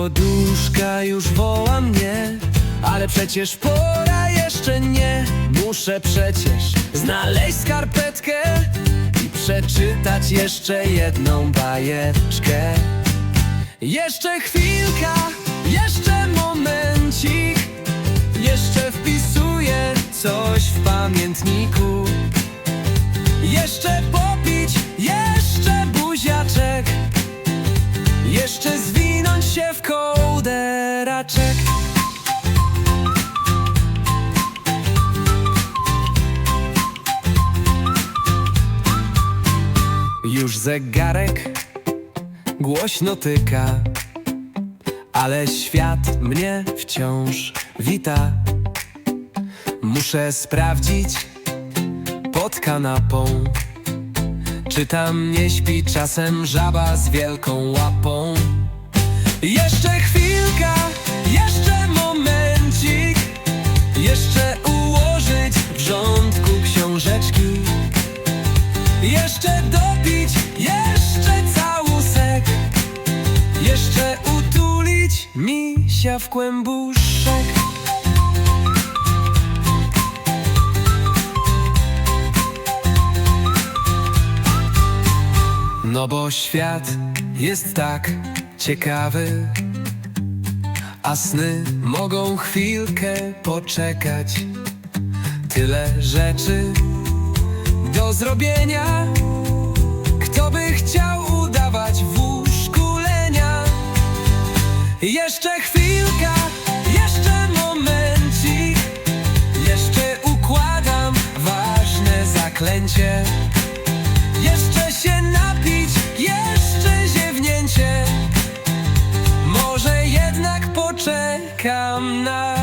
Poduszka już woła mnie Ale przecież pora jeszcze nie. Muszę przecież znaleźć skarpetkę I przeczytać jeszcze jedną bajeczkę. Jeszcze chwilka, jeszcze momencik Jeszcze wpisuję coś w pamiętniku. Jeszcze po Już zegarek głośno tyka Ale świat mnie wciąż wita. Muszę sprawdzić pod kanapą Czy tam nie śpi czasem żaba z wielką łapą. Jeszcze chwilka, jeszcze dopić, jeszcze całusek Jeszcze utulić misia w kłębuszek. No bo świat jest tak ciekawy A sny mogą chwilkę poczekać. Tyle rzeczy do zrobienia. Kto by chciał udawać w łóżku lenia? Jeszcze chwilka, jeszcze momencik. Jeszcze układam ważne zaklęcie. Jeszcze się napić, jeszcze ziewnięcie. Może jednak poczekam na